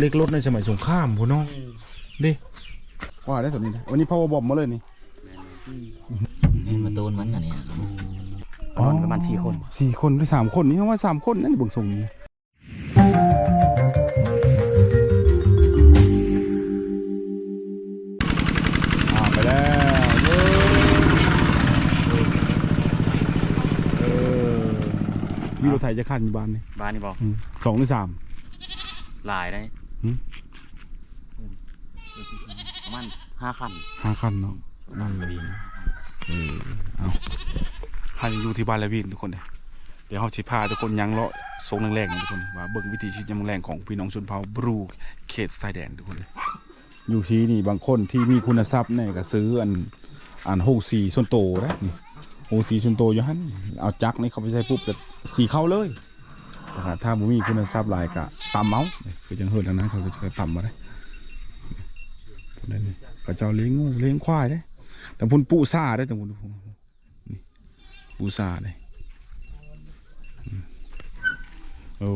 เล็กรถในสมัยสงครามพุ่นเนาะดิว่าได้สำนี้นะวันนี้พ่อบอกมาเลยนี่นี่มาตูนมันน่ะเนี่ยประมาณประมาณสี่คนสี่คนหรือสามคนนี่เขาว่าสามคนนั่นเบิ่งทรงนี่อ่าไปแล้วเย้เออมีรถไถจะขันอยู่บ้านนี่บ้านนี่บอกอืมสองหรือสามหลายได้หืม ประมาณห้าคันห้าคันเนาะบ้านละวินเออเอาให้อยู่ที่บ้านละวินทุกคนเลยเดี๋ยวเขาสิพาทุกคนยังเลาะทรงแรงๆนะทุกคนว่าเบิ่งวิถีชีวิตยามแรงของพี่น้องชนเผ่าบรูเขตชายแดนทุกคนเลยอยู่ที่นี่บางคนที่มีคุณทรัพย์เนี่ยก็ซื้ออันอันโฮสีส่วนโตนะนี่โฮสีส่วนโตอยู่หันเอาจักรนี่เขาไปใส่ปุ๊บจะสีเข้าเลยแต่ว่าถ้าบ่มีคุณทรัพย์หลายก็ ตำเอาคือจังเฮิดทางนั้นเขาจะตำมาได้นั่นนี่ก็เจ้าเลี้ยงงูเลี้ยงควายได้ แต่พุ่นปูซาได้แต่พุ่นนี่ปูซาเลยโอ้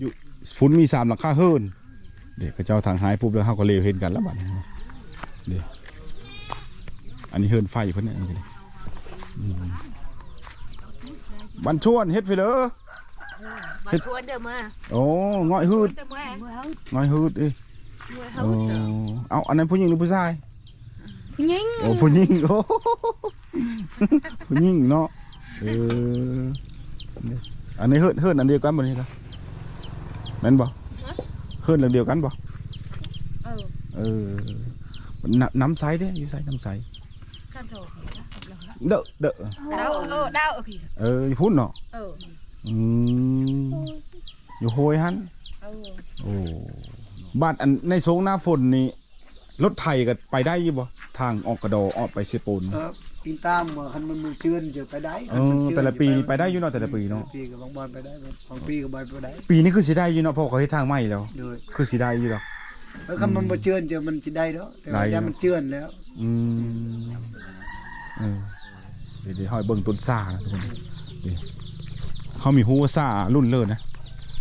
ยู่พุ่นมีสามหลังคาเฮิรนเด็กก็เจ้าทางหายปุ๊บแล้วเขาก็เลวเห็นกันแล้วบัดนี้เด็กอันนี้เฮิรนไฟเพิ่นเนี่ยอันนี้อืม บันชวนเฮ็ดไปเลยมาชวนเดี๋ยวมาโอ้ง่อยฮืดเดี๋ยวมาง่อยฮืดเอ้ยเมื่อโอ้เขาเจอเอาอันนั้นผู้หญิงหรือผู้ชายผู้หญิงโอ้ผู้หญิงโอ้ผู้หญิงเนาะเออนี่อันนี้เฮิร์นเฮิร์นอันเดียวกันบ่นี่ครับแม่นบ่เฮิร์นอันเดียวกันบ่เออเออน้ำน้ำใสเด้อยู่ใสน้ำใสกันโถ เด้อเด้อดาวเออดาวโอเคเอออยู่พุ่นเนาะเอออืมอยู่โฮยหันเออโอ้บ้านอันในโซงหน้าฝนนี่รถไถก็ไปได้อยู่บ่ทางออกกระโดออกไปเซโปนเออปีนตามว่าคันมันมือเจือนจะไปได้เออแต่ละปีนี่ไปได้อยู่เนาะแต่ละปีเนาะ ปีกับบางบอลไปได้บางปีกับบอลไปได้ปีนี้คือสิได้อยู่เนาะเพราะเขาเฮ็ดทางใหม่แล้วโดยคือสิได้อยู่ดอก แล้วคันมันบ่เจือนจะมันจะได้เนาะแต่ว่าได้เนอะยามมันเจือนแล้ว อืมเออ เดี๋ยวเดี๋ยเบิ่งต้นซ่านะทุกคนนี่เขามีฮู้ว่าซ่ารุ่นเลิศนะ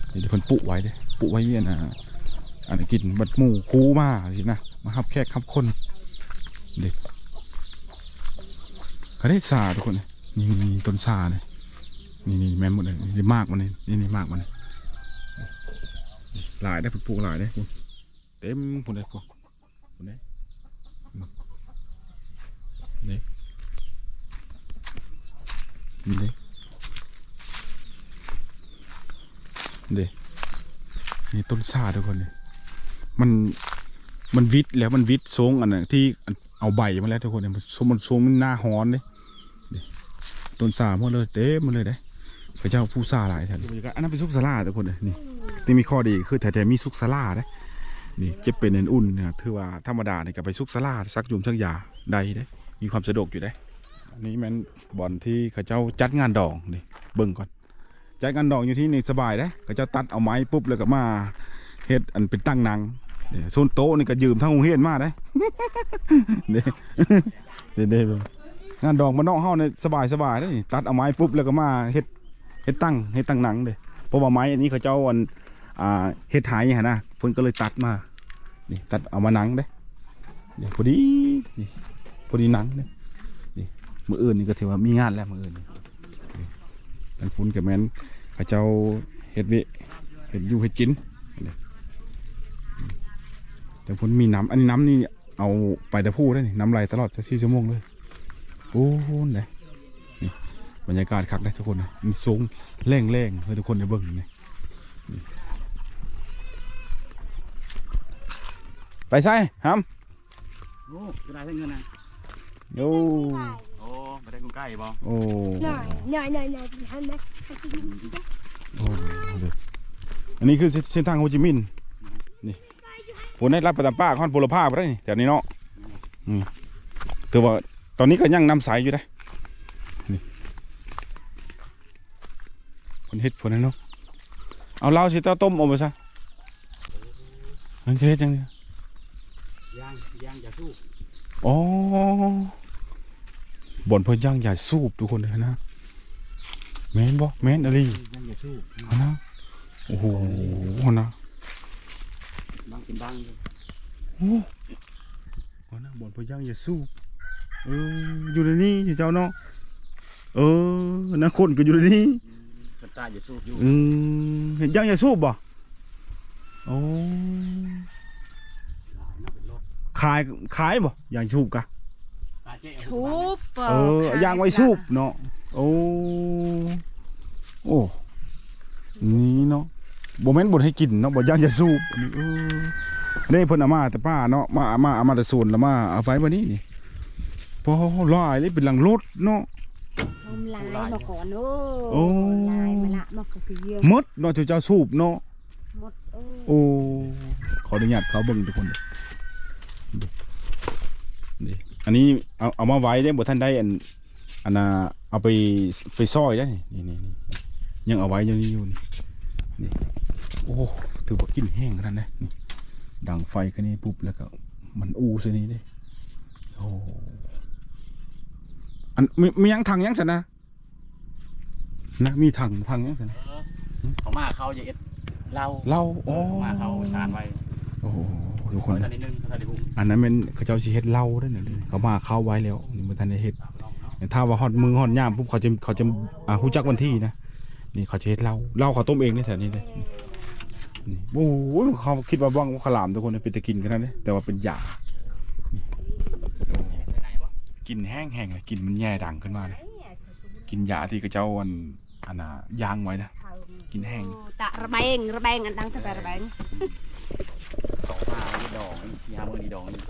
เดี๋ยวเพิ่นปุไว้เด้ปุไว้เนี่ยนะอันนี้กินบัดหมู่คูมาสินะมารับแขกรับคนเด็กเขาได้ซาทุกคนนี่นี่ต้นซาเนี่ยนี่นี่แม่นหมดเลยนี่มากมันนี่นี่นี่มากมันนี่หลายได้ปลูกหลายได้เต็มพุ่นเลยพุ่นพุ่นเลยนี่ เด้เด้นี่ต้นซาทุกคนเนี่ยมันมันวิดแล้วมันวิดทรงอันน่ะที่อันเอาใบมาแล้วทุกคนเนี่ยมันทรงมันทรงมันหน้าฮ้อนเลยนี่ต้นซาหมดเลยเต็มหมาเลยเด้พระเจ้าผู้ซาหลายท่านอันนั้นเป็นซุกสลาทุกคนเลยนี่นี่มีข้อดีคือแท้ๆมีซุกสลาเด้นี่เจ็บเป็นอันอุ่นเนี่ยถือว่าธรรมดาเนี่ยก็ไปซุกสลาซักจุ่มซักยาได้เด้มีความสะดวกอยู่ได้ อันนี้แมันบ่อลที่เขาเจ้าจัดงานดองนี่เบิ่งก่อนจัดงานดองอยู่ที่นี่สบายเด้เขาเจ้าตัดเอาไม้ปุ๊บแล้วก็มาเฮ็ดอันเป็นตั้งนังเนี่ยโซนโต๊ะนี่ก็ยืมทั้งโรงเรียนมาได้เด้เด้เด้เบิ่งงานดองมันนอกเฮาเนี่ยสบายสบายเด้ตัดเอาไม้ปุ๊บแล้วก็มาเฮ็ดเฮ็ดตั้งเฮ็ดตั้งหนังเด้เพราะว่าไม้อันนี้เขาเจ้าอันอ่าเฮ็ดหายนนะเพิ่นก็เลยตัดมานี่ตัดเอามาหนังเด้นี่พอดีพอดีหนังเด้ มืออื่นนี่ก็ถือว่ามีงานแล้วมืออื่นนี่อันพุ่นกับแมนเขาเจ้าเฮ็ดเวะเฮ็ดอยู่เฮ็ดกินนี่แต่พุ่นมีน้ำอันนี้น้ำนี่เอาไปแต่พูได้นี่น้ำไหลตลอดจะสี่ชั่วโมงเลยโอ้โหเลยนี่บรรยากาศคักได้ทุกคนนะมีสูงแรงแรงๆให้ทุกคนได้เบิ่งนี่นี่ไปใช่ฮัมโอ้จะได้เงินนะโอ้ โอ้ไปได้กุ้งไก่บ่โอ้ Nej, nej, nej, nej, nej, han är... โอ้เดี๋ยวอันนี้คือเส้นเส้นทางโฮจิมินห์นี่ผมได้รับประจำป้าคอนโพลภาพไปได้นี่แถวนี้เนาะอืมถือว่าตอนนี้ก็ยังนำสายอยู่ได้นี่คนเฮ็ดคนนั้นเนาะเอาเหล้าสิเต้าต้มเออกมาซะมันจะเฮ็ดจังไงยางยางอย่าสู้อ๋อ บ่อนเพิ่นย่างใหญ่สูบทุกคนเลยนะแม่นบ่แม่นอะไรยังอย่าสู้เอานะโอ้โหเอานะบางเป็นบางเลยโอ้เอานะบ่อนพย่างอย่าสู้เอออยู่ในนี้เจ้าเนาะเออนะคนก็อยู่ในนี้กระตายอย่าสู้อยู่อืมเห็นย่างอย่าสู้บ่โอ้ขายขายบ่อย่างสูบกะ ชุบเออย่างไว้สูบเนาะโอ้โอ้นี่เนาะบ่แม่นบ่ให้กินเนาะบ่ย่างอย่าสูบอันนี้เออนี่เพิ่นเอามาแต่ป้าเนาะมาเอามาเอามาแต่ส่วนแล้วมาเอาไว้วันนี้นี่พอลายเลยเป็นหลังรถเนาะ Hôm lái mà còn nữa Ồ. Lái mà lạ mà cái kia หมดเนาะเจ้าสูบเนาะ Một ơ โอ้ขออนุญาตเขาเบิ่งทุกคนเด้ อดูนี่อันนี้เอาเอามาไว้ได้บ่ท่านได้อันอันน่ะเอาไปไปซอยได้นี่นี่นี่ยังเอาไว้อยู่นี่อยู่นี่นี่โอ้ถือว่ากินแห้งขนาดนั้นนี่ดังไฟกันนี่ปุ๊บแล้วก็มันอูซะนี่เด้โอ้อันมีมียังถังยังสันนะนะมีถังถังยังสันนะเขามาเขาอย่าเอ็ดเหล้าเหล้าโอ้เขามาเขาชานไว้โอ้โห ทุกคคนนตอนนิดนึงเขาได้หุ้มอันนั้นเป็นเขาเจ้าสิเฮ็ดเหล้าเด้อเนี่ยเขามาเข้าไว้แล้วนี่มันทันได้เฮ็ดถ้าว่าฮอดมือฮอดยามปุ๊บเขาจะเขาจะอ่าฮู้จักวันที่นะนี่เขาจะเฮ็ดเหล้าเหล้าเขาต้มเองในแถวนี้เลยนี่โอ้โหเขาคิดว่าบ้างว่าขาวหลามทุกคนเป็นตะกินกันนั่นเลยแต่ว่าเป็นยากินแห้งๆเลยกินมันแย่ดังขึ้นมาเลยกินยาที่เขาเจ้าอันอันน่ะย่างไว้นะกินแห้ง Tạ rà bèn, rà bèn, anh đang thật rà bèn เขามาไอ้ ดองไอ้ที่ห้ามือนี่ดองนี่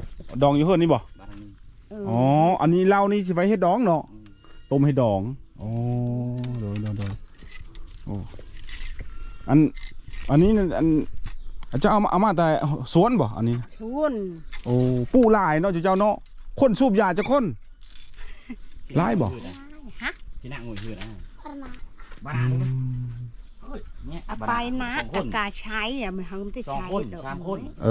ดองอยู่เฮือนนี่บ่บ้านนี้ Ừ. อ๋ออันนี้เหล้านี่สิไว้เฮ็ดดองเนาะอืมต้มให้ดองอ๋อโดยโดยโดยโอ้อันอันนี้นั่นอันอาจจะเอามาเอามาแต่สวนบ่อันนี้ Chuôn โอ้ปูหลายเนาะเจ้าเนาะคนสูบยาจะคนไล่บ่ Hả? ที่นั่งงวยชื่อนะ Bà บ้านอืนู้นม เนี่ย À บ้าน bài สอง nát, คน à cà cháy à, mày không thấy สอง cháy คน được สามคนเอ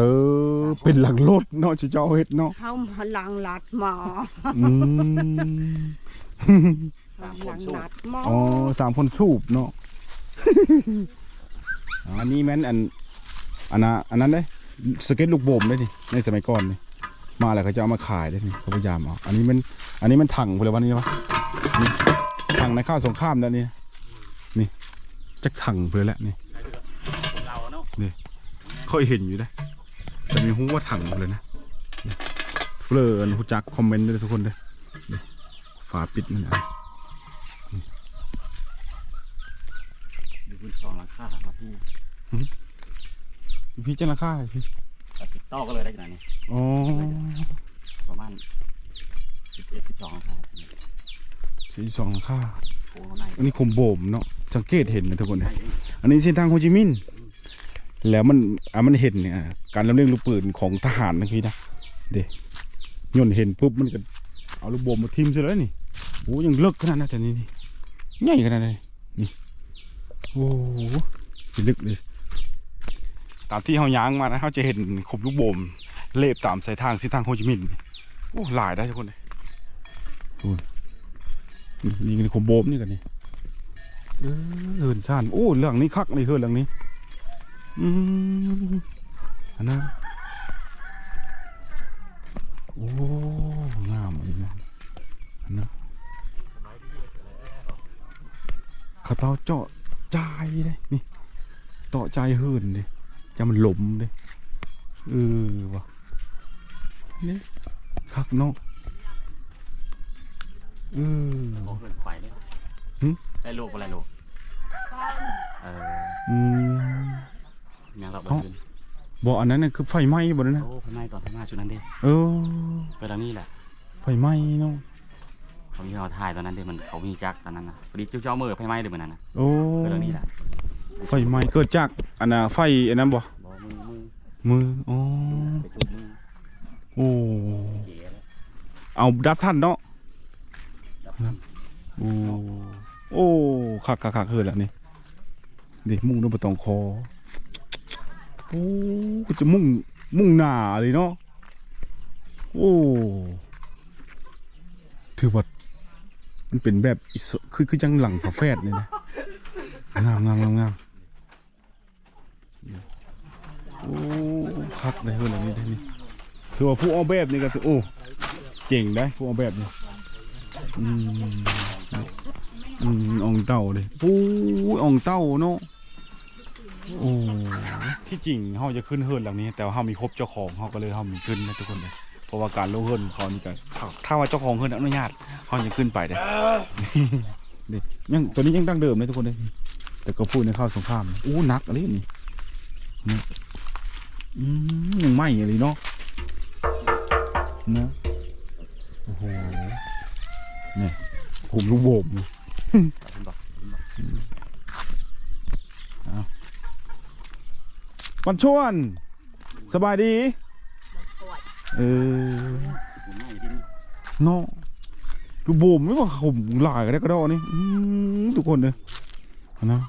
อ เป็นหลังรถเนาะเจ้าเฮ็ดเนาะ Không, họ lằng lọt mò อืม Sám Lằng con lọt mò อ๋อสามคนสูบเนาะอ๋ออันนี้แม่นอันอันน่ะอันนั้นเด้สเก็ตลูกโบ่มได้นี่ในสมัยก่อนนี่มาแล้วเขาจะเอามาขายได้นี่เขาพยายามเอาอันนี้มันอันนี้มันถังพลวันนี้วะนี่ถังในข้าวสงครามแล้วนี่นี่ จักถังเพลแล้วนี่เราเนาะเคยเห็นอยู่ได้แต่ไมีหูว่าถังเลยนะนี่เลินหูจักคอมเมนต์ด้วยทุกคนเลยนี่ฝาปิดมันอะดูพื้นสองหลังคามาพี่พี่เจ้าราคาพี่ตัดติดต่อก็เลยได้ขนาดนี้อ๋อประมาณสิบเอ็ดสิบสองครับสี่สองราคาโค้งข้างในอันนี้คมโบมเนาะ สังเกตเห็นนะทุกคนเลยอันนี้เส้นทางโฮจิมินห์แล้วมันอะมันเห็นเนี่ยการลำเลียงลูกปืนของทหารนะพี่นะเด็ย่นเห็นปุ๊บมันก็เอาลูกโบมมาทิ่มซะเลยนี่โอ้ยังเลิกขนาดนั้นแต่นี่นี่ใหญ่ขนาดนั้นนี่โอ้โหลึกเลยตามที่เขาย้างมานะเขาจะเห็นขบลูกโบมเลบตามสายทางเส้นทางโฮจิมินห์โอ้หลายได้ทุกคนเลยนี่นี่คือขบโบมนี่กันนี่ เออเหินซ่านโอ้เรื่องนี้คักนี่คือเรื่องนี้ อืมอันนั้นโอ้งามอีกนะอันนั้นเขาเตาเจาะใจเลยนี่เตาะใจเหินดิจะมันหลมดิเออวะนี่คักเนาะเออโค้งเกิน ไปเลยหึได้ลูกอะไรลูกเอออืม ยังเราไปเอ้าคืนบ่อันนั้นน่ะคือไฟไหม้บ่นั่นนะโอ้พม่าตอนพม่าชุดนั้นดิเออไปทางนี้แหละ ไฟไหม้เนาะเขามีเขาถ่ายตอนนั้นดิมันเขามีจักรตอนนั้นนะพอดีเจ้าเจ้ามือไฟไหม้เดี๋ยวมันนั้นนะโอ้ไปทางนี้แหละไฟไหม้เกิดจากอันน่ะไฟอันนั้นบ่บอกมือมือมืออ๋อไปจุดมือโอ้เก๋แล้วเอาดับทันเนาะดับน้โอ้ โอ้คักคักคักเฮือแล้วนี่ด็มุ่งด้วยบ่ต้องคอโอ้จะมุ่งมุ่งหน้าเลยเนาะโอ้ถือว่ามันเป็นแบบคือคือจังหลังฝาแฝดนี่นะงามงามงามงามโอ้คักได้เฮือนหลังนี้ได้นี่ถือว่าผู้ออกแบบนี่ก็โอ้เจ๋งได้ผู้ออกแบบนี่อืม อืมอองเต่าเลยปูอองเต่าเนาะโอ้ที่จริงเฮาจะขึ้นเฮือนหลังนี้ แต่ว่าเฮามีครบเจ้าของเฮาก็เลยเฮามีขึ้นนะทุกคนเลยเพราะว่าการลงเฮือนเขานี่ก็ถ้าถ้าว่าเจ้าของเฮือนอนุญาตเฮาจะขึ้นไปได้นี่ยังตัวนี้ยังดั้งเดิมเลยทุกคนเลยแต่ก็พูในข้าวสงครามอู้นักอะไรนี่นี่อืมยังไหมอะไรเนาะนะโอ้โหเนี่ยผมลูกโบม นี่คุณบอกปันชวน สบายดีเออผมไม่ดินเนาะลูกโบมไม่ว่าผมหลายก็ได้ก็ได้นี่อืมทุกคนเลยนะ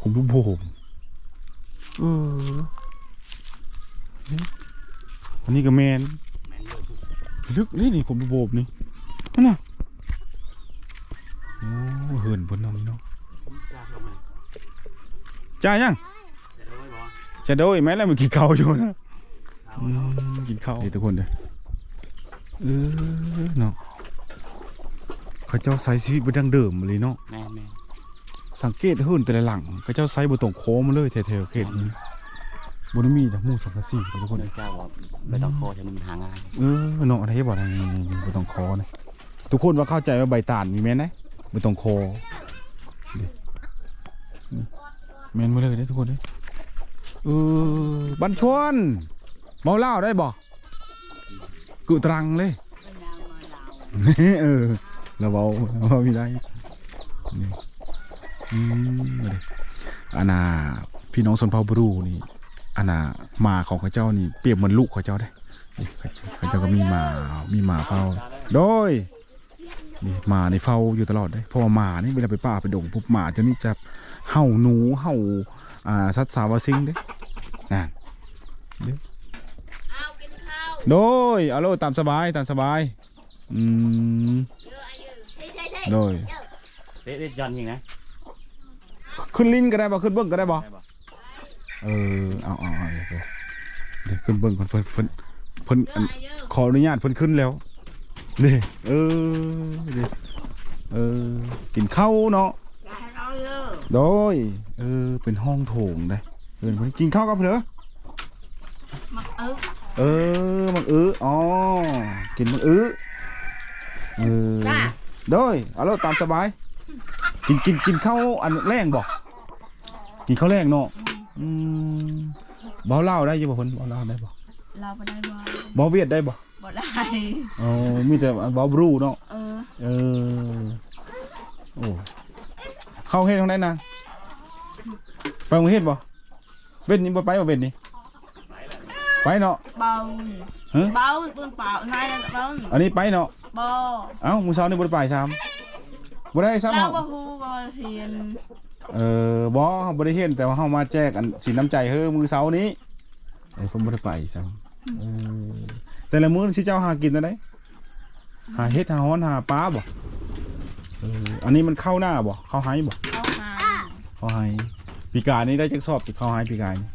ผมลูกโบมเออนี่อันนี้ก็แมนแมนเลยลึกเลยนี่ผมลูกโบมนี่นั่นน่ะโอ้เหินบนน้องนี่เนาะจ้าลงมาจ่ายยังเดี๋ยวเลยบอกจะโดยไหมแล้วมันกินข้าวอยู่นะเอาอืเนาะมกินข้าวนี่ทุกคนเลยเออเนาะเขาเจ้าใส่ชีวิตบ่ดังเดิมเลยเนาะแม่แม่สังเกตเฮือนแต่ละหลังเขาเจ้าใส่บ่ตรงโค้งมาเลยแถวๆเขตนี้บ่ได้มีแต่หมู่สังกะสีทุกคนเดี๋ยวเจ้าบอกไม่ต้องคอจะนี่มันหาง่ายเออเนาะอะไรบ่ได้บ่ต้องคอนะทุกคนว่าเข้าใจว่าใบตาลมีแม่นไหมบ่ต้องคอนี่นี่แม่นบ่เลยเด้อทุกคนเด้อเออบันชวนเมาเหล้าได้บ่กุตรังเลยเออเราเบาเราเบาไม่ได้นี่อืมมาดิอาณาพี่น้องสนเผ่าบรูนี่อาณาหมาของเขาเจ้านี่เปรียบเหมือนลูกเขาเจ้าได้นี่เขาเจ้าเขาเจ้าก็มีหมามีหมาเฝ้า โดย นี่หมาในเฝ้าอยู่ตลอดเลยเพราะว่าหมานี่เวลาไปป่าไปดงปุ๊บหมาจะนี่จะเห่าหนูเห่าอ่าสัตว์สาวาซิงเด้นั่นเด้โดยเอาโลดตามสบายตามสบายอืมโดยเด็ดยันยิงนะขึ้นลิ้นก็ได้บ่ขึ้นเบิ้งก็ได้บ่ได้บ่เออเอาเอาเอาเดี๋ยวเดี๋ยวขึ้นเบิ้งก่อนเพิ่นเพิ่นเพิ่นอันขออนุญาตเพิ่นขึ้นแล้ว นี่เออนี่เออกินข้าวเนาะโดยเออเป็นห้องโถงได้เออเพิ่นกินข้าวกับเพิ่นเหรอมักเอิกเออมังอื้ออ๋อกินมังอื้อเออโดยเอาแล้วตามสบาย กินกินกินข้าวอันแรงบ่กินข้าวแรงเนาะอืมเบาเหล้าได้อยังบ่คนเบาเหล้าได้บ่เราบ่ได้บ่เบาเวียดได้บ่บ่ ได้ อ๋อมีแต่เบาบรูเนาะ เออ เออ โอ้ เข้าเฮ็ดทางไหนนะไปโรงเฮ็ดบ่เว้นนี่บ่ไปบ่เว้นนี่ไปเนาะเบาฮะเบาเบิ่งเปล่านายเบาอันนี้ไปเนาะ บ่เอ้ามื้อเช้านี่บ่ได้ไปซ้ำบ่ได้ซ้ำเราเฮาบ่ฮู้บ่เฮียนเออบ่เฮาบ่ได้เฮ็ดแต่ว่าเฮามาแจกอันสินน้ำใจเฮ้อมื้อเช้านี้ไอ้ผมบ่ได้ไปซ้ำเออ แต่ละมื้อสิเจ้าหากินอันใดหาเฮ็ดหาฮ้อนหาปลาบ่เอออันนี้มันเข้าหน้าบ่เข้าไห้บ่เอาหาเข้าไห้ปีกายนี่ได้จักสอบติเข้าไห้ปีกายนี่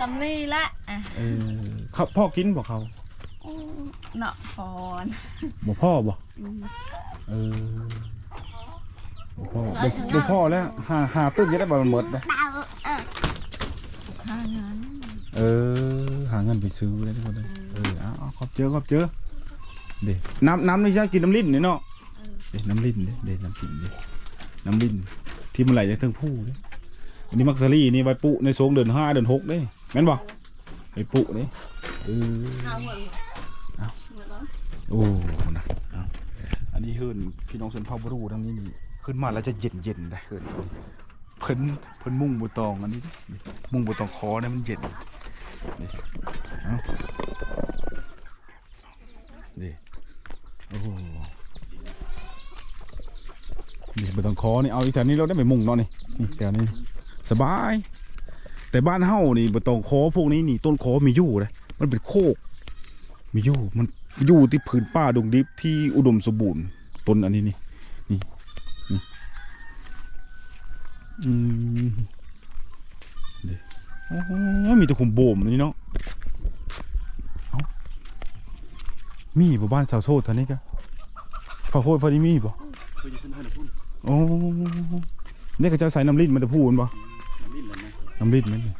สำนี่ละอะเออเขาพ่อกินบ่เขาอู้เนาะพรบ่พ่อบ่เออบ่พ่อบ่บ่พ่อแล้วหาหาตึ้งจะได้บ่มันหมดนะหางานเออหาเงินไปซื้อเลยทุกคนเลย เออเอาเอาขอบเจอขอบเจอเด็น้ำน้ำนี่ใช่กินน้ำลิ้นนี่เนาะเด็น้ำลิ้นเด้เด็น้ำกินเด็น้ำลิ้นที่มันไหลจากเทิงผู้เด้อันนี้มักซารี่นี่ใบปุในโซงเดือนห้าเดือนหกเด้แม่นบ่ใบปุเด้เออเอาโอ้นะเอาอันนี้เฮิรนพี่น้องชนเผ่าบรูทั้งนี้นี่ขึ้นมาแล้วจะเย็นเย็นๆได้เฮิรนเพิ่นเพิ่นมุ่งบุตองอันนี้ดิมุ่งบุตองคอเนี่ยมันเย็นนี่เอา นี่โอ้นี่ไม่ต้องคอนี่เอาอีกแถวนี้เราได้ไปมุ่งเนาะนี่นี่แถวนี้สบาย แต่บ้านเฮานี่บ่ต้องคอพวกนี้นี่ต้นคอมีอยู่เลยมันเป็นโคก มีอยู่มันอยู่ที่ผืนป่าดงดิบที่อุดมสมบูรณ์ต้นอันนี้นี่นี่นี่อืมเดี๋ยวโอ้มีแต่ขุมโบมนี่เนาะเอ้า มีบ่บ้านสาวโซดเท่านี้กะฝาโคตรฟาดิมีบ่คือจะขึ้นเท่าไหร่พุ่นโอ้เนี่ยก็จะใส่น้ำลิ้นมันจะพูนบ่มันดิ้นเลยนะน้ำลิ้นมันนี่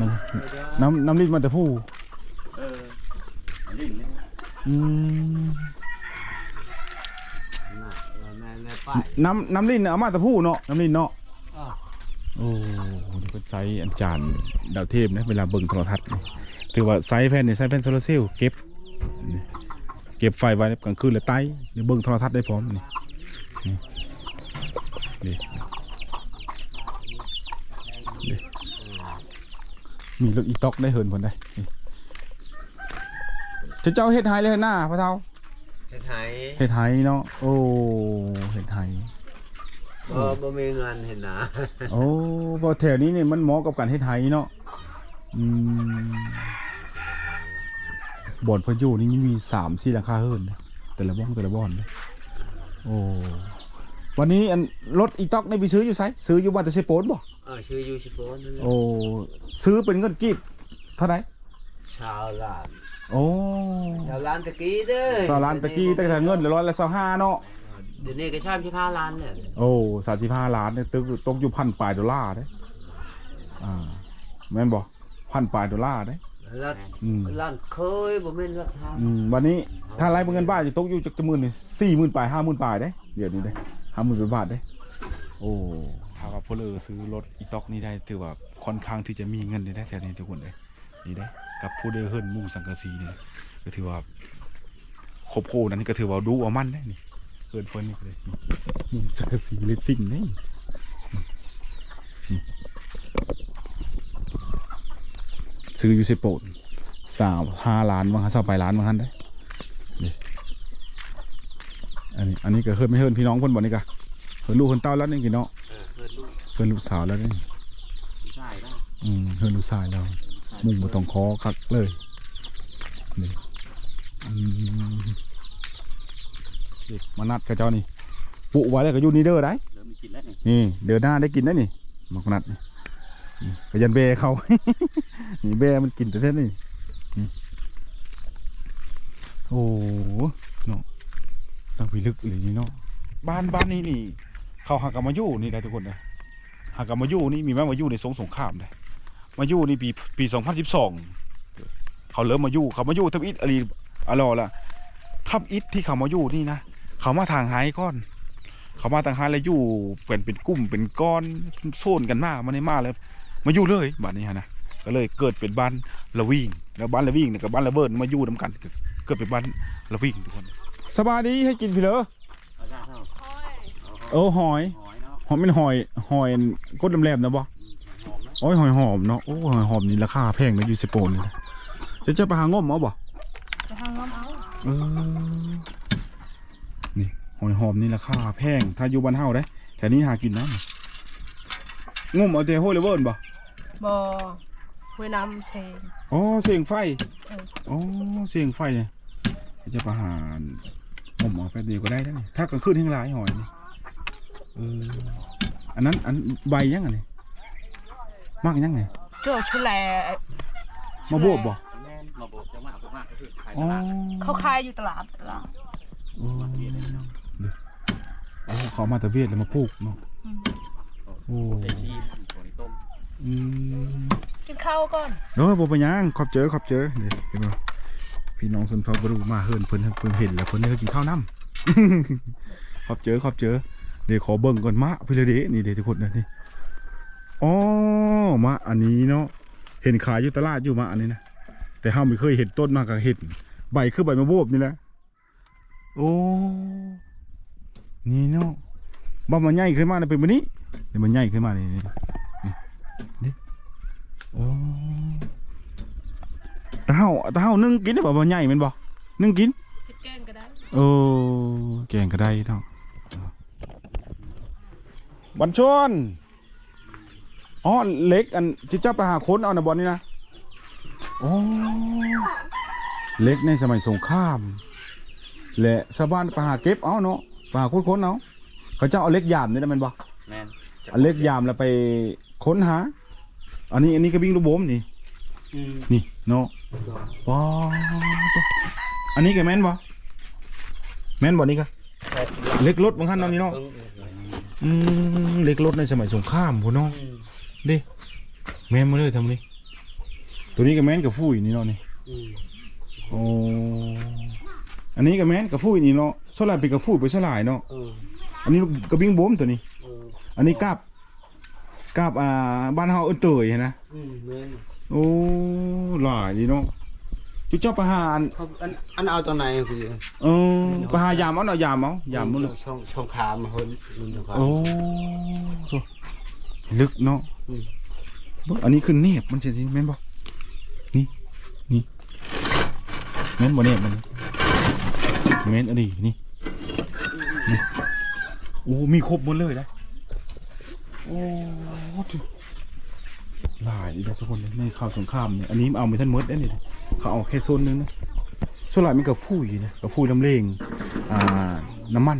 น้ำน้ำน้ำลิ้นมันจะพูเออมันดิ้นเลยอืมแม่แม่ป้ายน้ำน้ำลิ้นน่ะเอามาแต่พูเนาะน้ำลิ้นเนาะอ้าวโอ้นี่เป็นไซส์อันจานดาวเทพนะเวลาเบิ่งโทรทัศน์นี่ถือว่าไซส์แผ่นนี่ไซส์แผ่นโซลาร์เซลล์เก็บนี่ เก็บไฟไว้กลางคืนแล้วไต้เดี๋ยวเบิ่งโทรทัศน์ได้พร้อมนี่นี่นี่นี่มีรถอีต็อกได้เหินคนได้นี่จะเจ้าเฮ็ดไฮเลยหน้าพ่อเฒ่าเฮ็ดไห้เฮ็ดไฮเนาะโอ้เฮ็ดไฮบ่บ่มีเงินเห็นนะโอ้พอแถวนี้เนี่ยมันเหมาะกับการเฮ็ดไฮเนาะอืม บ่อนพายุนี่มีสามสี่หลังคาเฮิรนนะแต่ละบ้องแต่ละบ้อนเลยโอ้วันนี้อันรถอีต็อกในไปซื้ออยู่ไสซื้ออยู่บ้านแต่เซโปนบ่เออชื่อยูชิโฟนนั่นแหละโอ้ซื้อเป็นเงินกีบเท่าไหร่ชาวลานโอ้ชาวลานตะกี้เด้อสาลานตะกี้ตั้งแต่เงินร้อยละสห้าเนาะเดี๋ยวนี้ก็ชอบชิพาลานเนี่ยโอ้สามสิบห้าล้านเนี่ยตึกตกอยู่พันปลายดอลลาร์เด้อ่าแม่นบ่พันปลายดอลลาร์เด้แล้วอืมลานเคยบ่แม่นรักทางอืมวันนี้ถ้าไล่เป็นเงินบาทจะตกอยู่จะหมื่นสี่หมื่นปลายห้าหมื่นปลายได้ เดี๋ยวนี้ได้ห้าหมื่นบาทได้ โอ้ถ้าว่าพลเออซื้อรถอีต็อกนี่ได้ถือว่าค่อนข้างที่จะมีเงินได้แถวนี้ทุกคนเลยนี่ได้กับผู้เดินเฮิรนมุ่งสังกะสีนี่ก็ถือว่าครบโคนั้นก็ถือว่าดูเอามันได้นี่เฮิรนเพิ่นนี่ก็เลยนี่มุ่งสังกะสีเลสซิ่งนี่นี่ ซื้ออยู่เซโปนสามห้าล้านบางครั้งสามไปล้านบางครั้งได้นี่อันนี้อันนี้ก็เฮิร์นไม่เฮิร์นพี่น้องคนบ่นี่กะเฮิร์นลูกเฮิร์นเต้าแล้วนี่กี่เนาะเออเพื่อนลูกเฮิร์นลูกสาวแล้วนี่ผู้ชายได้อืมเฮิร์นลูกชายแล้วมุ่งมาต้องคอคักเลยนี่อืมนี่มานัดกับเจ้านี่ปุไว้แล้วก็อยู่นี่เด้อได้เริ่มมีกินแล้วนี่นี่เดือนหน้าได้กินได้นี่มานัดนี่นี่ กยันเบเขา นี่เบมันกินแต่เท่นี่โอ้โหเนาะต้องไปลึกเลยนี่เนาะบ้านบ้านนี้นี่ เขาหักกัมาอยู่นี่ได้ทุกคนเลยหักกัมาอยู่นี่มีแม่มาอยู่ในสงสงครามเลยมาอยู่นี่ปีปีสองพันสิบสองเขาเริ่มมาอยู่เขามาอยู่ทับอิฐอะไรอะไรละทับอิฐที่เขามาอยู่นี่นะเขามาทางไฮก่อน เขามาต่างหากแล้วอยู่เป็นเป็นกลุ่มเป็นก้อนโซนกันมากมาในมากเลย มาอยู่เลยบ้านนี้ฮะนะก็เลยเกิดเป็นบ้านละวิ่งแล้วบ้านละวิ่งเนี่ยกับบ้านละเบิดมาอยู่นํกันเกิดเกิดเป็นบ้านละวิ่งทุกคนสบายดีให้กินพี่เหรอเอาจ้าเท่าโอ้หอยหอยเนาะหอยเป็นหอยหอยก้นแหลมๆนะบ่หอมนะโอ้ยหอยหอมเนาะโอ้หอยหอมนี่ราคาแพงนะอยู่สโปนนี่นะจะจะไปหางมเอาบ่จะทางน้ำเอาเออนี่หอยหอมนี่ราคาแพงถ้าอยู่บ้านเฮาได้แถวนี้หากินนะงมเอาแต่โฮเลเวิร์นบ่ บ่ห้วยน้ำเชง อ๋อเสียงไฟเออ อ๋อเสียงไฟเนี่ยจะประหารผมเอาแป๊บเดียวก็ได้แล้วนี่ถ้ากลางคืนทิ้งหลายหอยนี่เอออันนั้นอันใบยังไงมากยังไงเจ้าชุแลมาบวบบ่แม่นมาโบกจะมากมากก็คือขายอ๋ตอลาดเขาขายอยู่ตลาดตลาดโอ้โอ้เขามาแต่เวียดแล้วมาปลูกเนาะโอ้ไอซีตัวนี้ต้ม อืมกินข้าวก่อนเออบ่ไปนหยังขอบเจอขอบเจอเดี๋ยวเห็นบ่พี่น้องสนทบรู้มาเฮิรนเพิ่นเพิ่นเห็นแล้วเพิ่นได้กินข้าวน้ำ ขอบเจอขอบเจอเดี๋ยวขอเบิ่งก่อนมะพี่เลยเด้นี่เดี๋ยวทุกคนนะนี่อ๋อมะอันนี้เนาะเห็นขายอยู่ตลาดอยู่มะอันนี้นะแต่เฮาไม่เคยเห็นต้นมากับเห็ดใบคือใบมะโบวบนี่แหละโอ้นี่เนาะบ่มันใหญ่ขึ้นมาน่ะเป็นแบบนี้เดี๋ยวมันใหญ่ขึ้นมาเนี่นี่นี่โอ้ ตาเฮาตาเฮานึ่งกินได้บ่มันใหญ่แม่นบ่นึ่งกินเฮ็ดแกงก็ได้โอ้แกงก็ได้เนาะบันชวนอ๋อเล็กอันที่เจ้าไปหาคนเอานะบอลนี่นะโอ้เล็กในสมัยสงคราม และชาวบ้านไปหาเก็บเอาเนาะไปหาคนคนเอาเขาเจ้าเอาเล็กยามนี่นะแมันบ่แม่นเอันเล็กยามแล้วไปค้นหา อันนี้อันนี้ก็วิ่งลูกโบมนี่ อืมนี่เนาะว้าวอันนี้ก็แม่นบ่แม่นบ่นี่ก็เล็กรถบางคันเนาะนี่เนาะอืมเล็กรถในสมัยสงครามพุ่นเนาะเด้แม่นมาเลยทำนี่ตัวนี้ก็แม่นกับฟู้ยนี่เนาะนี่อืมโอ้อันนี้ก็แม่นกับฟู้ยนี่เนาะสลายเป็นกับฟู้ยไปสลายเนาะเอออันนี้กระบิ่งโบมตัวนี้เอออันนี้กาบ กาบอ่าบ้านเฮาเอิ้นเตยนะอืมแม่นโอ้หลายดีเนาะจุเจ้าประหารเขาอันอันเอาตอนไหนคือเออประหารยามเอาเนาะยามเอายามมันเลยช่องช่องขามมาเพิ่นลุงช่องขาม โอ้โหลึกเนาะอืม เบิ่งอันนี้คือเนบมันจะแม่นบ่นี่นี่แม่นบ่เนบมันแม่นอันนี้นี่นี่โอ้มีครบหมดเลยนะ โอ้ถึงหลายดีเนะทุกคนเลยในข่าวสงครามเนี่ยอันนี้เอาไม่ทันมดได้นี่เขาเอาแค่โซนนึงนะส่วนหลายมันกับฟูยนะกับฟูยลำเลงอ่าน้ำมัน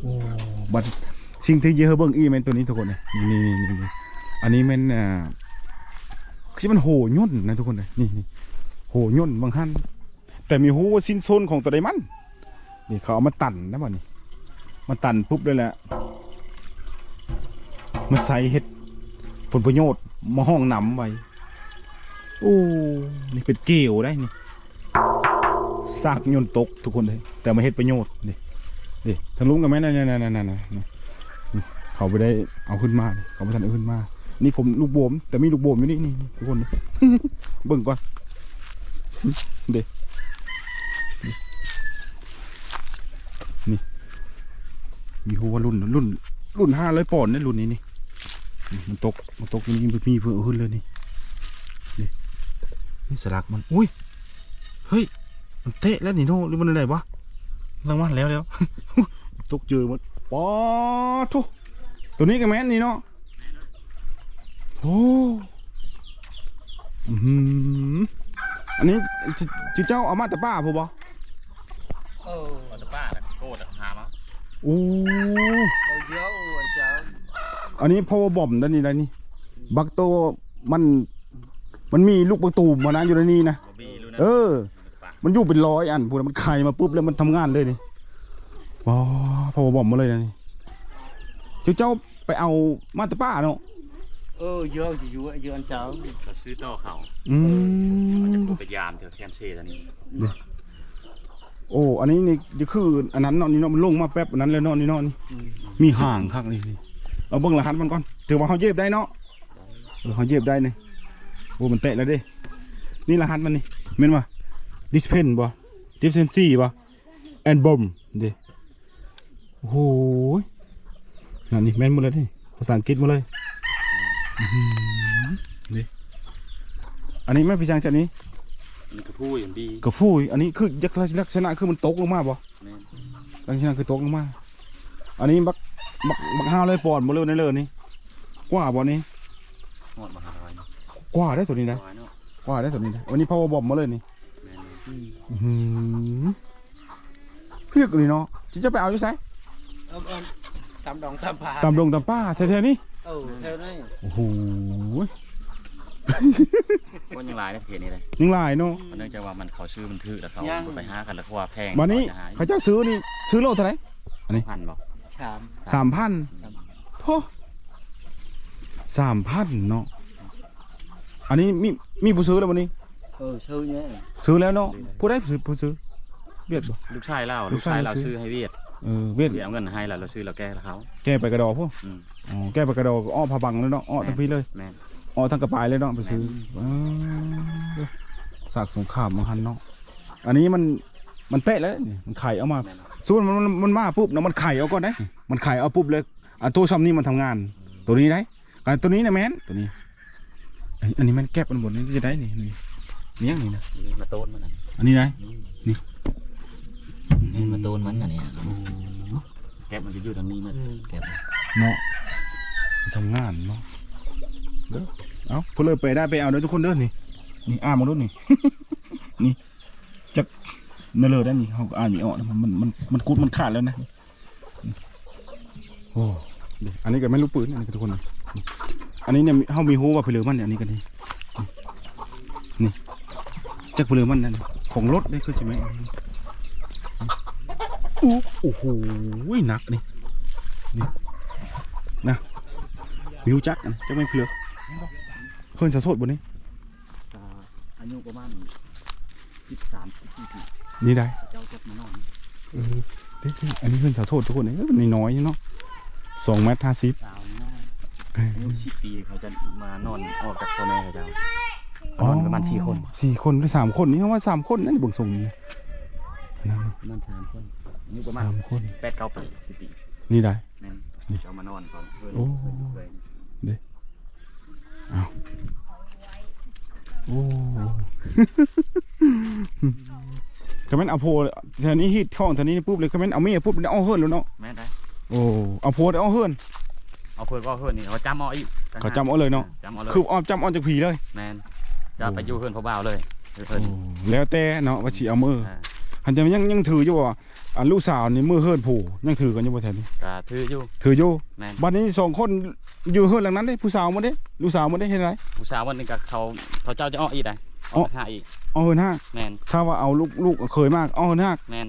โอ้บัดสิ่งที่เยอะเบิ่งอีแมนตัวนี้ทุกคนเนี่ยนี่นี่นี่อันนี้ม่นอ่าคือมันโหย่นนะทุกคนเลยนี่นี่โหย่นบางท่านแต่มีหูว่าสิ้นโซนของตัวใดมันนี่เขาเอามาตันนะบ่นี่มาตันปุ๊บเลยแหละ มันใส่เฮ็ดผลประโยชน์มาห้องหนำไว้โอ้นี่เป็นเกลียวได้นี่ซากยนต์ตกทุกคนเลยแต่มาเฮ็ดประโยชน์นี่ดิทางลุงกับแม่นั่นนั่นนั่นนั่นนั่นนี่เขาไปได้เอาขึ้นมาดิเขาไปทันเอาขึ้นมา นี่ผมลูกโบมแต่มีลูกโบมอยู่นี่นี่นี่ทุกคนนี่เบิ่งก่อนเด็นี่นี่มีหัวรุ่นรุ่นรุ่นห้าร้อยปอนด์นี่รุ่นนี้นี่นี่ มันตก มันตกอยู่นี่มีเพื่อเอาขึ้นเลยนี่ นี่นี่สลักมัน อุ้ย เฮ้ย มันเตะแล้วนี่โน่หรือมันอะไรวะรางวัลแล้วแล้วตกเจอหมดปอทุตัวนี้ก็แม่นนี่เนาะ โอ้อื้อหืออันนี้จิจิเจ้าเอามาแต่ป้าผู้บ่เออเอาแต่ป้าน่ะโกดอะหามาโอ้เอาเยอะอะเจ้า อันนี้พอบ่อมด้านนี้ได้นี่บักโตมัน มันมีลูกประตูมานะอยู่ในนี้นะบ่บีรู้นะเออ มันอยู่เป็นร้อยอันพูดแล้วมันไข่มาปุ๊บแล้วมันทำงานเลยนี่ว้าพอบอมมาเลยนะนี่เจ้าเจ้าไปเอามาแตป้าเนาะเออเยอะจะอยู่เยอะอันเจ้าเขาซื้อต่อเขาอืเขาจะมพูดไปยามเถอะแคมเซ่ตอนนี้โอ้ อันนี้นี่จะคืออันนั้นเนาะนี่เนาะมันลงมาแป๊บอันนั้นเลยเนาะนี่เนาะนี่มีห่างคักนี่นี่ เอาเบิ่งรหัสมันก่อนถือว่าเขาเย็บได้เนาะเออเขาเย็บได้นี่โอ้มันเตะแล้วเด้นี่รหัสมันนี่เม่นว่าดิสเพนบ่ดิสเพนซี่บ่แอนบอมเด้โอ้โหนั่นนี่แม่นหมดเลยนี่ภาษาอังกฤษหมดเลยอื้อหือนี่อันนี้แม่นพี่ช้างจันนี้มันก็พูดอย่างบีกระฟูยอันนี้คือลักษณะคือมันตกลงมาบ่แม่นลักษณะคือตกลงมา อันนี้บัก บักบักห้าเลยปอนด์บ่เลยในเลยนี่กว่าบ่นี้หอดมาหาร้อยเนาะกว่าได้ตัวนี้นะร้อยเนาะกว่าได้ตัวนี้นะวันนี้ power bomb มาเลยนี่แม่นอื้อหือเพียกเลยเนาะจิจะไปเอาอยู่ไสเอาเอาตำดองตำผาตามดงตามป้าแท้ๆนี่เออเท่านั้นโอ้โหคนยังหลายในเพจนี้เลยยังหลายเนาะมันเนื่องจากว่ามันเขาชื่อมันถือแล้วเขาไปหากันแล้วเขาว่าแพงวันนี้จะหาเขาเจ้าซื้อนี่ซื้อโลเท่าไหร่พันบอก ชามสามพันโธ่สามพันเนาะ อันนี้มีมีผู้ซื้อแล้ววันนี้ เออชื่อเนี้ยซื้อแล้วเนาะ ผู้ได้ซื้อผู้ซื้อเวียดบ่ลูกชายเล่าลูลูกกชาชายยเราเราซื้อซื้อให้เวียดเออเวียดเวียดเอาเงินให้เราเราซื้อเราแก้แล้วเขาแก้ไปกระดอพวกอืมอ๋อแก้ไปกระดอก็อ้อผาบังเลยเนาะอ้อทั้งพี่เลยแม่นอ้อทั้งกระปายเลยเนาะไปซื้อว้าวสากสงครามมาหันเนาะอันนี้มันมันเตะแล้วนี่มันไข่เอามา สู้มันมันมันมาปุ๊บนะมันไข่เอาก่อนได้มันไข่เอาปุ๊บเลยอะตัวซ้ำนี่มันทำงาน ตัวนี้ได้การตัวนี้นะแมนตัวนี้อันอันนี้มันแก็บมันหมดนี่จะได้นี่นี่นี่ยังนี่นะนี่มาโต้นมันนะอันนี้ได้นี่มาตูนมันน่ะเนี่ยแก็บมันจะอยู่ทางนี้มันแก็บเนาะมันทำงานเนาะเด้อเอาพวกเลยไปได้ไปเอาเด้อทุกคนเด้อนี่นี่อ่านมาดูนี่นี่จัก เนอเลยได้นี่เขาก็อ่านไม่ออกนะมันมันมันมันกุดมันขาดแล้วนะนี่โอ้เดี๋ยวอันนี้ก็ไม่รู้ปืนอันนี้ก็ทุกคนนะอันนี้เนี่ยเขามีฮู้ว่าเพลือมันเนี่ยอันนี้ก็นี่นี่จักเพลือมันนั่นของรถนี่คือใช่ไหมอันนี้อู้โอ้โหหนักนี่นี่นะมิวจักอันนี้จักไม่เพลือเพิ่นสะสดบนนี้อายุประมาณ13 14ปีนี่ได้เจ้าจักมานอ นเออเด็กๆอันนี้เพิ่นสะสดทุกคนเอ้ยมันน้อยๆเนาะสองเมตรห้าสิบสาวน้อยเอ้ยอายุ10ปีเขาจะมานอนออกจากพ่อแม่เขาเจ้านอนประมาณสี่คนสี่คนหรือสามคนนี่เขาว่าสามคนนั่นเบิ่งทรงนี่นั่นประมาณ3คนอายุประมาณสามคน8 9ปี10ปีนี่ได้แม่นนี่เจ้ามานอนก่อนเพิ่นโอ้เพิ่นเคยโอ้ ก็แม่นเอาโพแถวนี้ฮิตท้องแถวนี้ปุ๊บเลยก็แม่นเอาเมียปุ๊บได้เอาเฮิร์นแล้วเนาะแม่นได้โอ้เอาโพได้เอาเฮิร์นเอาเพิ่นก็เอาเพิ่นนี่เขาจำเอาอีกต่งหกเขาจำเอาเลยเนาะจำเอาเลยคือออมจำออนจากผีเลยแม่นจะไปอยู่เพิ่นพ่อบ่าวเลยเพิ่นโอ้แล้วแต่เนาะว่าสิเอามืออ่าหันจะยังยังถืออยู่ว่าอันลูกสาวนี่มือเฮิร์นผูยังถือกันอยู่บ่แถวนี้ก็ถืออยู่ถืออยู่แม่นบัดนี้สองคนอยู่เฮิร์นหลังนั้นเด้ผู้สาวมาเด้ลูกสาวมาได้เห็นไรผู้สาววันหนึงก็เขาเขาเจ้าจะเอาอีกได้อ๋อเอาหาอีก เอาเฮิร์นห้าแม่นถ้าว่าเอาลูกลูกเคยมากเอาเฮิร์นห้าแม่น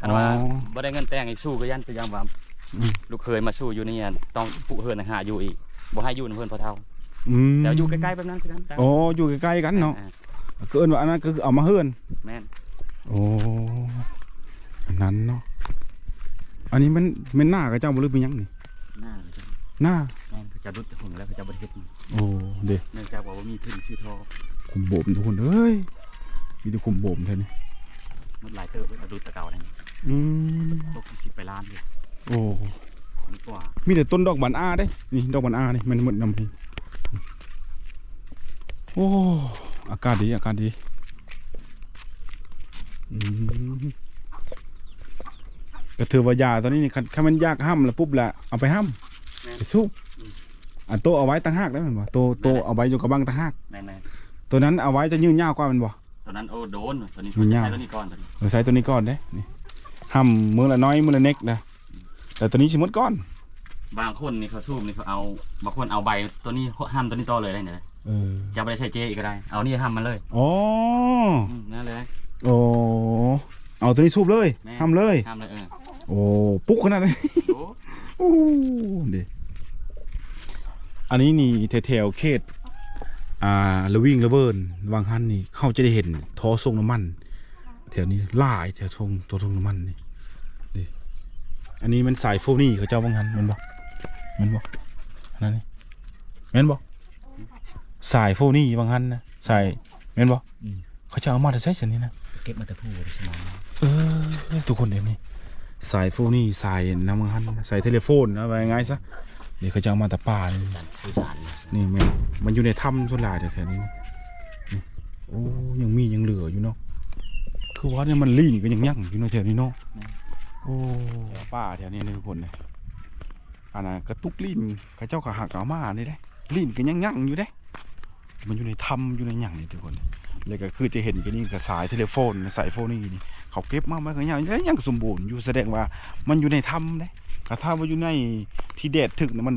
คันว่าอ๋อบ่ได้เงินแต่งอีกสู้ก็ยันตัวอย่างว่าอืม ลูกเคยมาสู้อยู่นี่อะต้องปุเฮินหาอยู่อีกบ่ให้อยู่นำเพิ่นพอเท่าอืมแต่อยู่ใกล้ๆแบบนั้นคือกันแต่โอ้อยู่ใกล้ๆกันเนาะอ่ก็เอิ้นว่าอันนั้นก็คือเอามาเฮิร์นแม่นโอ้อันนั้นเนาะอันนี้มันมันหน้ากับเจ้าบ่หรือเป็นหยังนี่หน้าเขาจะหน้าแม่นเขาจะรุดหึงแล้วเขาจะบ่ได้เฮ็ดโอ้เด้เนื่องจากว่าบ่มีทุนชื่อทอคุมโบมทุกคนเอ้ย มีแต่คุมโบมเท่านี้มันหลายเติบเลยเอารุดแตะเก่านั่นอืมตกสิบไปล้านเลยโอ้ดีกว่ามีแต่ต้นดอกบานอาเด้ นี่ดอกบานอานี่มันหมดนำพี่โอ้อากาศดีอากาศดีอืมก็ถือว่ายาตอนนี้นี่คันคันมันยากห้ามแล้วปุ๊บละเอาไปห้ามไปสู้อันโตเอาไว้ตั้งหากได้แมันบ่โตโตเอาไว้อยู่กับบังตั้งหากแม่นตัวนั้นเอาไว้จะยืนยาวกว่าแมันบ่ๆ ตอนนั้นโอ้โดนตัวนี้มันยากใช้ตัวนี้ก่อนตัวนี้เราใช้ตัวนี้ก่อนเด้นี่ห้ามมือละน้อยมือละเน็กนะแต่ตัวนี้สิหมดก้อนบางคนนี่เขาสู้นี่เขาเอาบางคนเอาใบตัวนี้ห้ามตัวนี้ต่อเลยได้เนี่ยเออจะไม่ได้ใช้เจอีกก็ได้ เอานี่ห้ามมันเลยอ๋ออืมนั่นเลย โอ้เอาตัวนี้สูบเลยแม่ ห้ามเลย ห้ามเลยเออโอ้ปุ๊กขนาดนี้โอ้โอ้เด็อันนี้นี่แถวๆเขต อ่าละวิ่งละเวิร์นวางหันนี่เขาจะได้เห็นท่อส่งน้ำมันแถวนี้หลายแถวส่งตัวส่งน้ำมันนี่ดิอันนี้มันสายโฟนี่เขาเจ้าวางหันแมันบอกมันบอกอันนั้นนี่แม่นบอกสายโฟนี่วางหันนะสายแม่นบอกเขาจะเอามาแต่ใช้ชนิดนะเก็บมาแต่ผู้ใช่ไหมเออทุกคนเดี๋ยวนี้สายโฟนี่สายน้ำมันสายเทเลโฟนนะไปง่ายซะ เดี๋ยวเขาจะเอามาแต่ป่านี่สื่อสารนี่แม่นมันอยู่ในถ้ำส่วนหลายแถวๆนี้นี่โอ้ยังมียังเหลืออยู่เนาะคือว่าเนี่ยมันลีนก็ยังยั่งอยู่ในแถวนี้เนาะโอ้ป่าแถวนี้นะทุกคนเลยอันนั้นกระตุกลีนเขาเจ้าขาหักเอามานี่ได้ลีนก็ยังยั่งอยู่ได้ มันอยู่ในถ้ำอยู่ในหยั่งนี่ทุกคนเลยก็คือจะเห็นกันนี่กับสายเทเลโฟนสายโฟนนี่นี่เขาเก็บมามันก็ยังยังยังสมบูรณ์อยู่แสดงว่ามันอยู่ในถ้ำเลยกระ ถ้าว่าอยู่ในที่แดดถึกนะมัน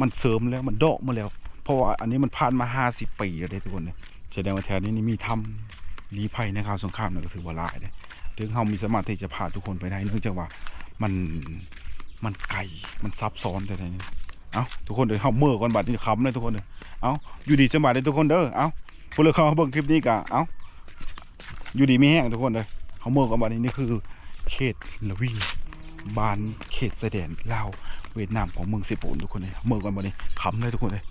มันเสริมแล้วมันเดะมาแล้ว เพราะว่าอันนี้มันผ่านมาห้าสิบปีแล้วทุกคนเลยแสดงว่าแถวนี้นี่มีถ้ำลี้ภัยในข่าวสงครามนี่ก็ถือว่าหลายเลยถึงเรามีสามารถที่จะพาทุกคนไปได้เนื่องจากว่ามันมันไกลมันซับซ้อนแต่ไหนนี่เอาทุกคนเดี๋ยวเขาเมื่อก่อนบัดนี้คำเลยทุกคนเลยเอาอยู่ดีจังหวะเลยทุกคนเด้อเอาพวกเราเขาเบิ่งคลิปนี้กะเอาอยู่ดีไม่แห้งทุกคนเลยเขาเมื่อกันบัดนี้นี่คือเขตละวิ่ง บานเขตชายแดนลาวเวียดนามของเมืองสิโปนทุกคนเลยเมืองกันบัดนี้ขำเลยทุกคนเลย